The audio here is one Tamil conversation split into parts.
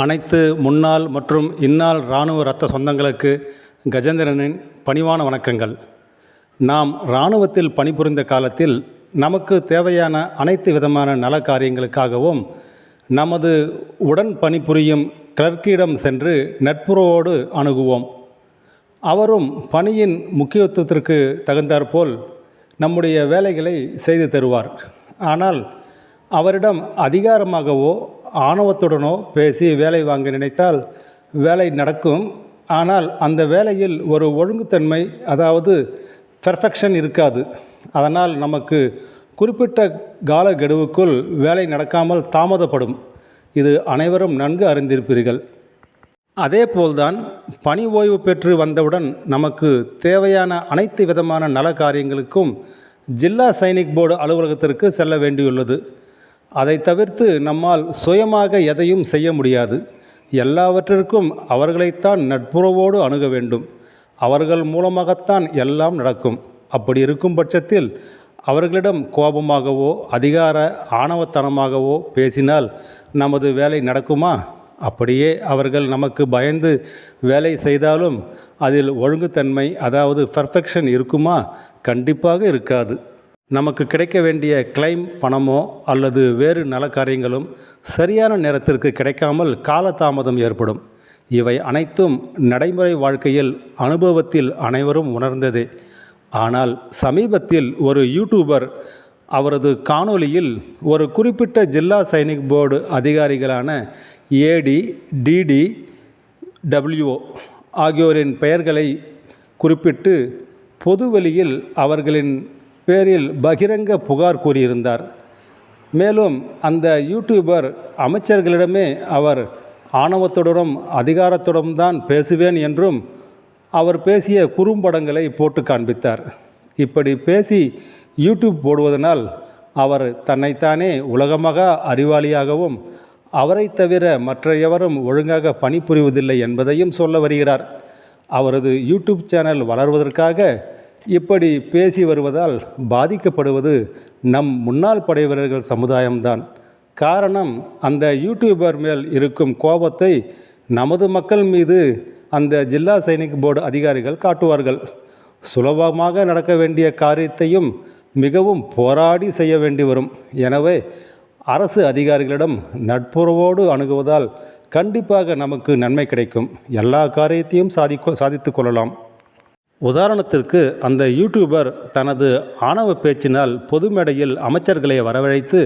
அனைத்து முன்னாள் மற்றும் இந்நாள் இராணுவ இரத்த சொந்தங்களுக்கு கஜேந்திரனின் பணிவான வணக்கங்கள். நாம் இராணுவத்தில் பணிபுரிந்த காலத்தில் நமக்கு தேவையான அனைத்து விதமான நல காரியங்களுக்காகவும் நமது உடன் பணிபுரியும் கிளர்க்கியிடம் சென்று நட்புறவோடு அணுகுவோம். அவரும் பணியின் முக்கியத்துவத்திற்கு தகுந்தாற்போல் நம்முடைய வேலைகளை செய்து தருவார். ஆனால் அவரிடம் அதிகாரமாகவோ ஆணவத்துடனோ பேசி வேலை வாங்க நினைத்தால் வேலை நடக்கும். ஆனால் அந்த வேலையில் ஒரு ஒழுங்குத்தன்மை அதாவது பெர்ஃபெக்ஷன் இருக்காது. அதனால் நமக்கு குறிப்பிட்ட கால கெடுவுக்குள் வேலை நடக்காமல் தாமதப்படும். இது அனைவரும் நன்கு அறிந்திருப்பீர்கள். அதேபோல்தான் பணி ஓய்வு பெற்று வந்தவுடன் நமக்கு தேவையான அனைத்து விதமான நல காரியங்களுக்கும் ஜில்லா சைனிக் போர்டு அலுவலகத்திற்கு செல்ல வேண்டியுள்ளது. அதை தவிர்த்து நம்மால் சுயமாக எதையும் செய்ய முடியாது. எல்லாவற்றிற்கும் அவர்களைத்தான் நட்புறவோடு அணுக வேண்டும். அவர்கள் மூலமாகத்தான் எல்லாம் நடக்கும். அப்படி இருக்கும் பட்சத்தில் அவர்களிடம் கோபமாகவோ அதிகார ஆணவத்தனமாகவோ பேசினால் நமது வேலை நடக்குமா? அப்படியே அவர்கள் நமக்கு பயந்து வேலை செய்தாலும் அதில் ஒழுங்குத்தன்மை அதாவது பர்ஃபெக்ஷன் இருக்குமா? கண்டிப்பாக இருக்காது. நமக்கு கிடைக்க வேண்டிய கிளைம் பணமோ அல்லது வேறு நலக்காரியங்களும் சரியான நேரத்திற்கு கிடைக்காமல் காலதாமதம் ஏற்படும். இவை அனைத்தும் நடைமுறை வாழ்க்கையில் அனுபவத்தில் அனைவரும் உணர்ந்ததே. ஆனால் சமீபத்தில் ஒரு யூடியூபர் அவரது காணொலியில் ஒரு குறிப்பிட்ட ஜில்லா சைனிக் போர்டு அதிகாரிகளான ஏடி டிடி டபிள்யூஓ ஆகியோரின் பெயர்களை குறிப்பிட்டு பொதுவெளியில் அவர்களின் பேரில் பகிரங்க புகார் கூறியிருந்தார். மேலும் அந்த யூடியூபர் அமைச்சர்களிடமே அவர் ஆணவத்துடனும் அதிகாரத்துடன் தான் பேசுவேன் என்றும் அவர் பேசிய குறும்படங்களை போட்டு காண்பித்தார். இப்படி பேசி யூடியூப் போடுவதனால் அவர் தன்னைத்தானே உலகமாக அறிவாளியாகவும் அவரை தவிர மற்ற எவரும் ஒழுங்காக பணிபுரிவதில்லை என்பதையும் சொல்ல வருகிறார். அவரது யூடியூப் சேனல் வளர்வதற்காக இப்படி பேசி வருவதால் பாதிக்கப்படுவது நம் முன்னாள் படை வீரர்கள் சமுதாயம்தான். காரணம் அந்த யூடியூபர் மேல் இருக்கும் கோபத்தை நமது மக்கள் மீது அந்த ஜில்லா சைனிக் போர்டு அதிகாரிகள் காட்டுவார்கள். சுலபமாக நடக்க வேண்டிய காரியத்தையும் மிகவும் போராடி செய்ய வேண்டி வரும். எனவே அரசு அதிகாரிகளிடம் நட்புறவோடு அணுகுவதால் கண்டிப்பாக நமக்கு நன்மை கிடைக்கும். எல்லா காரியத்தையும் சாதிக்க சாதித்து கொள்ளலாம். உதாரணத்திற்கு அந்த யூடியூபர் தனது ஆணவ பேச்சினால் பொது மேடையில் அமைச்சர்களை வரவழைத்து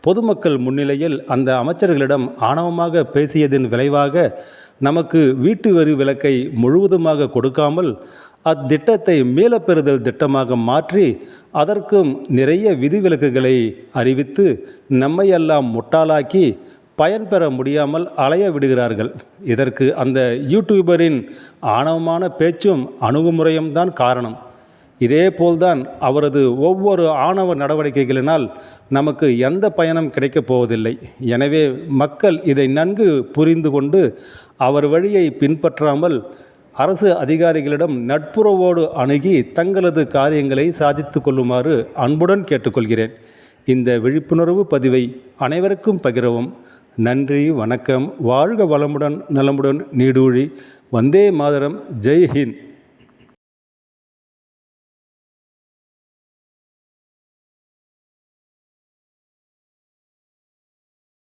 பொதுமக்கள் முன்னிலையில் அந்த அமைச்சர்களிடம் ஆணவமாக பேசியதின் விளைவாக நமக்கு வீட்டு வரி விலக்கை முழுவதுமாக கொடுக்காமல் அத்திட்டத்தை மீளப்பெறுதல் திட்டமாக மாற்றி அதற்கும் நிறைய விதிவிலக்குகளை அறிவித்து நம்மையெல்லாம் முட்டாளாக்கி பயன்பெற முடியாமல் அலைய விடுகிறார்கள். இதற்கு அந்த யூடியூபரின் ஆணவமான பேச்சும் அணுகுமுறையும் தான் காரணம். இதே போல்தான் அவரது ஒவ்வொரு ஆணவ நடவடிக்கைகளினால் நமக்கு எந்த பயனும் கிடைக்கப் போவதில்லை. எனவே மக்கள் இதை நன்கு புரிந்து கொண்டு அவர் வழியை பின்பற்றாமல் அரசு அதிகாரிகளிடம் நட்புறவோடு அணுகி தங்களது காரியங்களை சாதித்து கொள்ளுமாறு அன்புடன் கேட்டுக்கொள்கிறேன். இந்த விழிப்புணர்வு பதிவை அனைவருக்கும் பகிரவும். நன்றி வணக்கம். வாழ்க வளமுடன் நலமுடன் நீடூழி. வந்தே மாதரம். ஜெய்ஹிந்த்.